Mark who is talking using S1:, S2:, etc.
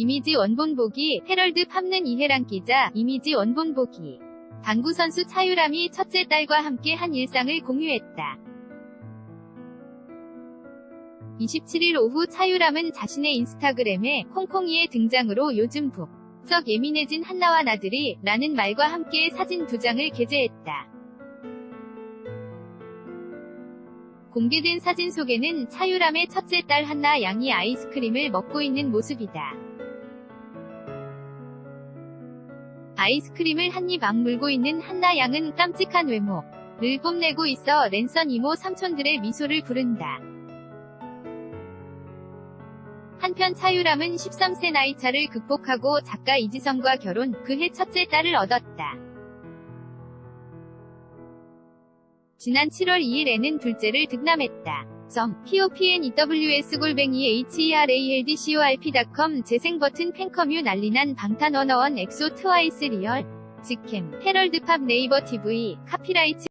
S1: 이미지 원본 보기 헤럴드 팝는 이해랑 기자 이미지 원본 보기 당구 선수 차유람이 첫째 딸과 함께 한 일상을 공유했다. 27일 오후 차유람은 자신의 인스타그램에 콩콩이의 등장으로 요즘 부쩍 예민해진 한나와 나들이 라는 말과 함께 사진 두 장을 게재했다. 공개된 사진 속에는 차유람의 첫째 딸 한나 양이 아이스크림을 먹고 있는 모습이다. 아이스크림을 한입 악물고 있는 한나 양은 깜찍한 외모를 뽐내고 있어 랜선 이모 삼촌들의 미소를 부른다. 한편 차유람은 13세 나이 차를 극복하고 작가 이지성과 결혼, 그해 첫째 딸을 얻었다. 지난 7월 2일에는 둘째를 득남했다. 점, popnews 골뱅이 heraldcorp.com 재생 버튼 팬커뮤 난리난 방탄원어원 엑소 트와이스 리얼 직캠 헤럴드 팝 네이버 TV 카피라이트